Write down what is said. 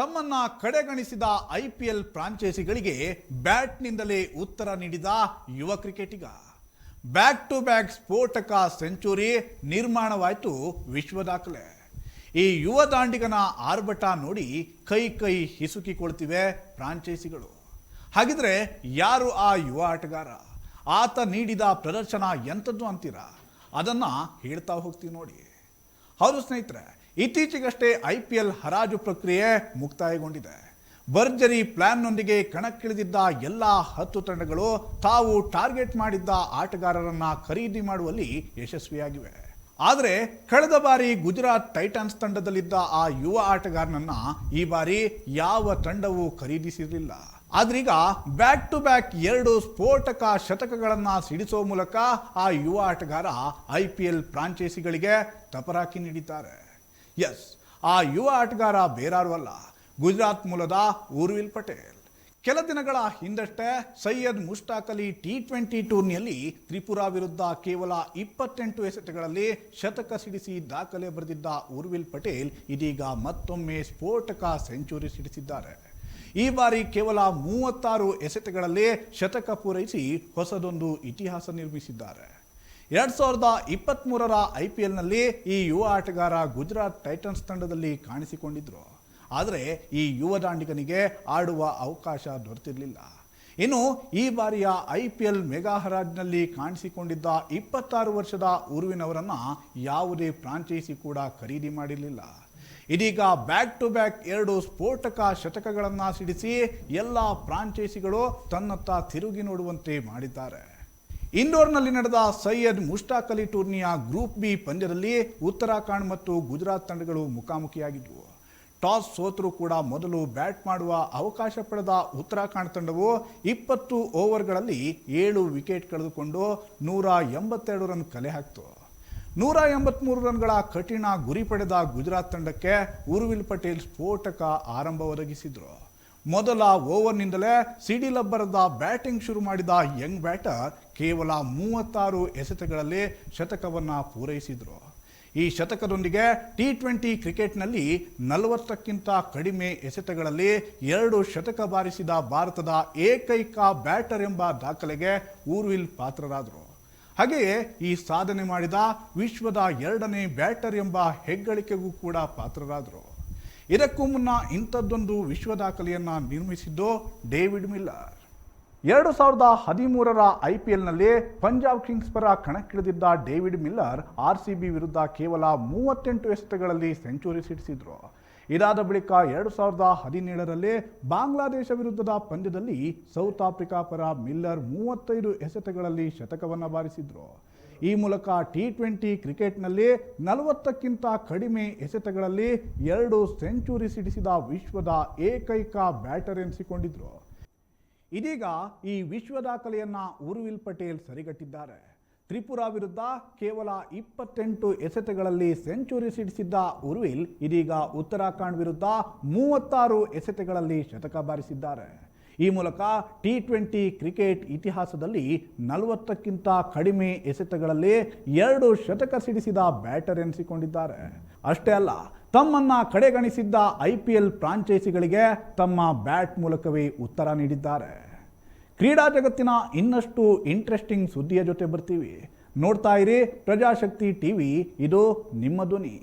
ತಮ್ಮನ್ನ ಕಡೆಗಣಿಸಿದ ಐಪಿಎಲ್ ಫ್ರಾಂಚೈಸಿಗಳಿಗೆ ಬ್ಯಾಟ್ನಿಂದಲೇ ಉತ್ತರ ನೀಡಿದ ಯುವ ಕ್ರಿಕೆಟಿಗ. ಬ್ಯಾಕ್ ಟು ಬ್ಯಾಕ್ ಸ್ಫೋಟಕ ಸೆಂಚುರಿ ನಿರ್ಮಾಣವಾಯಿತು ವಿಶ್ವ ದಾಖಲೆ. ಈ ಯುವ ದಾಂಡಿಗನ ಆರ್ಭಟ ನೋಡಿ ಕೈ ಕೈ ಹಿಸುಕಿಕೊಳ್ತಿವೆ ಫ್ರಾಂಚೈಸಿಗಳು. ಹಾಗಿದ್ರೆ ಯಾರು ಆ ಯುವ ಆಟಗಾರ? ಆತ ನೀಡಿದ ಪ್ರದರ್ಶನ ಎಂಥದ್ದು ಅಂತೀರಾ? ಅದನ್ನು ಹೇಳ್ತಾ ಹೋಗ್ತೀವಿ ನೋಡಿ. ಹೌದು ಸ್ನೇಹಿತರೆ ಇತ್ತೀಚೆಗಷ್ಟೇ ಐ ಪಿ ಎಲ್ ಹರಾಜು ಪ್ರಕ್ರಿಯೆ ಮುಕ್ತಾಯಗೊಂಡಿದೆ. ಭರ್ಜರಿ ಪ್ಲಾನ್ನೊಂದಿಗೆ ಕಣಕ್ಕಿಳಿದಿದ್ದ ಎಲ್ಲ ಹತ್ತು ತಂಡಗಳು ತಾವು ಟಾರ್ಗೆಟ್ ಮಾಡಿದ್ದ ಆಟಗಾರರನ್ನ ಖರೀದಿ ಮಾಡುವಲ್ಲಿ ಯಶಸ್ವಿಯಾಗಿವೆ. ಆದರೆ ಕಳೆದ ಬಾರಿ ಗುಜರಾತ್ ಟೈಟನ್ಸ್ ತಂಡದಲ್ಲಿದ್ದ ಆ ಯುವ ಆಟಗಾರನನ್ನ ಈ ಬಾರಿ ಯಾವ ತಂಡವೂ ಖರೀದಿಸಿರಲಿಲ್ಲ. ಆದ್ರೀಗ ಬ್ಯಾಕ್ ಟು ಬ್ಯಾಕ್ ಎರಡು ಸ್ಫೋಟಕ ಶತಕಗಳನ್ನು ಸಿಡಿಸುವ ಮೂಲಕ ಆ ಯುವ ಆಟಗಾರ ಐ ಪಿ ಎಲ್ ಫ್ರಾಂಚೈಸಿಗಳಿಗೆ ತಪರಾಕಿ ನೀಡಿದ್ದಾರೆ. ಎಸ್ ಆ ಯುವ ಆಟಗಾರ ಬೇರಾರು ಅಲ್ಲ ಗುಜರಾತ್ ಮೂಲದ ಊರ್ವಿಲ್ ಪಟೇಲ್. ಕೆಲ ದಿನಗಳ ಹಿಂದಷ್ಟೇ ಸೈಯದ್ ಮುಷ್ತಾಕ್ ಅಲಿ ಟಿ ಟ್ವೆಂಟಿ ಟೂರ್ನಿಯಲ್ಲಿ ತ್ರಿಪುರಾ ವಿರುದ್ಧ ಕೇವಲ ಇಪ್ಪತ್ತೆಂಟು ಎಸೆತಗಳಲ್ಲಿ ಶತಕ ಸಿಡಿಸಿ ದಾಖಲೆ ಬರೆದಿದ್ದ ಊರ್ವಿಲ್ ಪಟೇಲ್ ಇದೀಗ ಮತ್ತೊಮ್ಮೆ ಸ್ಫೋಟಕ ಸೆಂಚುರಿ ಸಿಡಿಸಿದ್ದಾರೆ. ಈ ಬಾರಿ ಕೇವಲ ಮೂವತ್ತಾರು ಎಸೆತಗಳಲ್ಲಿ ಶತಕ ಪೂರೈಸಿ ಹೊಸದೊಂದು ಇತಿಹಾಸ ನಿರ್ಮಿಸಿದ್ದಾರೆ. ಎರಡ್ ಸಾವಿರದ ಇಪ್ಪತ್ತ್ ಮೂರರ ಐ ಪಿ ಎಲ್ನಲ್ಲಿ ಈ ಯುವ ಆಟಗಾರ ಗುಜರಾತ್ ಟೈಟನ್ಸ್ ತಂಡದಲ್ಲಿ ಕಾಣಿಸಿಕೊಂಡಿದ್ರು. ಆದರೆ ಈ ಯುವ ದಾಂಡಿಗನಿಗೆ ಆಡುವ ಅವಕಾಶ ದೊರೆತಿರಲಿಲ್ಲ. ಇನ್ನು ಈ ಬಾರಿಯ ಐ ಪಿ ಎಲ್ ಮೆಗಾ ಹರಾಜ್ನಲ್ಲಿ ಕಾಣಿಸಿಕೊಂಡಿದ್ದ ಇಪ್ಪತ್ತಾರು ವರ್ಷದ ಉರುವಿನವರನ್ನು ಯಾವುದೇ ಫ್ರಾಂಚೈಸಿ ಕೂಡ ಖರೀದಿ ಮಾಡಿರಲಿಲ್ಲ. ಇದೀಗ ಬ್ಯಾಕ್ ಟು ಬ್ಯಾಕ್ ಎರಡು ಸ್ಫೋಟಕ ಶತಕಗಳನ್ನು ಸಿಡಿಸಿ ಎಲ್ಲ ಫ್ರಾಂಚೈಸಿಗಳು ತನ್ನತ್ತ ತಿರುಗಿ ನೋಡುವಂತೆ ಮಾಡಿದ್ದಾರೆ. ಇಂದೋರ್ನಲ್ಲಿ ನಡೆದ ಸೈಯದ್ ಮುಷ್ಟಾಕ್ ಅಲಿ ಟೂರ್ನಿಯ ಗ್ರೂಪ್ ಬಿ ಪಂದ್ಯದಲ್ಲಿ ಉತ್ತರಾಖಂಡ್ ಮತ್ತು ಗುಜರಾತ್ ತಂಡಗಳು ಮುಖಾಮುಖಿಯಾಗಿದ್ದವು ಟಾಸ್ ಸೋತರೂ ಕೂಡ ಮೊದಲು ಬ್ಯಾಟ್ ಮಾಡುವ ಅವಕಾಶ ಪಡೆದ ಉತ್ತರಾಖಂಡ್ ತಂಡವು ಇಪ್ಪತ್ತು ಓವರ್ಗಳಲ್ಲಿ ಏಳು ವಿಕೆಟ್ ಕಳೆದುಕೊಂಡು ನೂರ ಎಂಬತ್ತೆರಡು ರನ್ ಕಲೆ ಹಾಕ್ತು. ನೂರ ಎಂಬತ್ಮೂರು ರನ್ಗಳ ಕಠಿಣ ಗುರಿ ಪಡೆದ ಗುಜರಾತ್ ತಂಡಕ್ಕೆ ಉರ್ವಿಲ್ ಪಟೇಲ್ ಸ್ಫೋಟಕ ಆರಂಭ ಒದಗಿಸಿದ್ರು. ಮೊದಲ ಓವರ್ನಿಂದಲೇ ಸಿಡಿಲಬ್ಬರದ ಬ್ಯಾಟಿಂಗ್ ಶುರು ಮಾಡಿದ ಯಂಗ್ ಬ್ಯಾಟರ್ ಕೇವಲ ಮೂವತ್ತಾರು ಎಸೆತಗಳಲ್ಲಿ ಶತಕವನ್ನು ಪೂರೈಸಿದರು. ಈ ಶತಕದೊಂದಿಗೆ ಟಿ ಟ್ವೆಂಟಿ ಕ್ರಿಕೆಟ್ನಲ್ಲಿ ನಲವತ್ತಕ್ಕಿಂತ ಕಡಿಮೆ ಎಸೆತಗಳಲ್ಲಿ ಎರಡು ಶತಕ ಬಾರಿಸಿದ ಭಾರತದ ಏಕೈಕ ಬ್ಯಾಟರ್ ಎಂಬ ದಾಖಲೆಗೆ ಊರ್ವಿಲ್ ಪಾತ್ರರಾದರು. ಹಾಗೆಯೇ ಈ ಸಾಧನೆ ಮಾಡಿದ ವಿಶ್ವದ ಎರಡನೇ ಬ್ಯಾಟರ್ ಎಂಬ ಹೆಗ್ಗಳಿಕೆಗೂ ಕೂಡ ಪಾತ್ರರಾದರು. ಇದಕ್ಕೂ ಮುನ್ನ ಇಂಥದ್ದೊಂದು ವಿಶ್ವ ದಾಖಲೆಯನ್ನು ನಿರ್ಮಿಸಿದ್ದು ಡೇವಿಡ್ ಮಿಲ್ಲರ್. ಎರಡು ಸಾವಿರದ ಹದಿಮೂರರ ಐ ಪಿ ಎಲ್ನಲ್ಲಿ ಪಂಜಾಬ್ ಕಿಂಗ್ಸ್ ಪರ ಕಣಕ್ಕಿಳಿದಿದ್ದ David Miller R C B ವಿರುದ್ಧ ಕೇವಲ ಮೂವತ್ತೆಂಟು ಎಸೆತಗಳಲ್ಲಿ ಸೆಂಚುರಿ ಸಿಡಿಸಿದ್ರು. ಇದಾದ ಬಳಿಕ ಎರಡು ಸಾವಿರದ ಹದಿನೇಳರಲ್ಲಿ ಬಾಂಗ್ಲಾದೇಶ ವಿರುದ್ಧದ ಪಂದ್ಯದಲ್ಲಿ ಸೌತ್ ಆಫ್ರಿಕಾ ಪರ ಮಿಲ್ಲರ್ ಮೂವತ್ತೈದು ಎಸೆತಗಳಲ್ಲಿ ಶತಕವನ್ನು ಬಾರಿಸಿದ್ರು. ಈ ಮೂಲಕ ಟಿ ಟ್ವೆಂಟಿ ಕ್ರಿಕೆಟ್ನಲ್ಲಿ ನಲವತ್ತಕ್ಕಿಂತ ಕಡಿಮೆ ಎಸೆತಗಳಲ್ಲಿ ಎರಡು ಸೆಂಚುರಿ ಸಿಡಿಸಿದ ವಿಶ್ವದ ಏಕೈಕ ಬ್ಯಾಟರ್ ಎನಿಸಿಕೊಂಡಿದ್ರು. ಇದೀಗ ಈ ವಿಶ್ವ ದಾಖಲೆಯನ್ನ ಉರ್ವಿಲ್ ಪಟೇಲ್ ಸರಿಗಟ್ಟಿದ್ದಾರೆ. ತ್ರಿಪುರ ವಿರುದ್ಧ ಕೇವಲ ಇಪ್ಪತ್ತೆಂಟು ಎಸೆತಗಳಲ್ಲಿ ಸೆಂಚುರಿ ಸಿಡಿಸಿದ್ದ ಉರ್ವಿಲ್ ಇದೀಗ ಉತ್ತರಾಖಂಡ್ ವಿರುದ್ಧ ಮೂವತ್ತಾರು ಎಸೆತಗಳಲ್ಲಿ ಶತಕ ಬಾರಿಸಿದ್ದಾರೆ. ಈ ಮೂಲಕ ಟಿ ಟ್ವೆಂಟಿ ಕ್ರಿಕೆಟ್ ಇತಿಹಾಸದಲ್ಲಿ ನಲವತ್ತಕ್ಕಿಂತ ಕಡಿಮೆ ಎಸೆತಗಳಲ್ಲಿ ಎರಡು ಶತಕ ಸಿಡಿಸಿದ ಬ್ಯಾಟರ್ ಎನಿಸಿಕೊಂಡಿದ್ದಾರೆ. ಅಷ್ಟೇ ಅಲ್ಲ, ತಮ್ಮನ್ನ ಕಡೆಗಣಿಸಿದ್ದ ಐ ಪಿ ಎಲ್ ಫ್ರಾಂಚೈಸಿಗಳಿಗೆ ತಮ್ಮ ಬ್ಯಾಟ್ ಮೂಲಕವೇ ಉತ್ತರ ನೀಡಿದ್ದಾರೆ. ಕ್ರೀಡಾ ಜಗತ್ತಿನ ಇನ್ನಷ್ಟು ಇಂಟ್ರೆಸ್ಟಿಂಗ್ ಸುದ್ದಿಯ ಜೊತೆ ಬರ್ತೀವಿ. ನೋಡ್ತಾ ಇರಿ ಪ್ರಜಾಶಕ್ತಿ ಟಿವಿ, ಇದು ನಿಮ್ಮ ಧ್ವನಿ.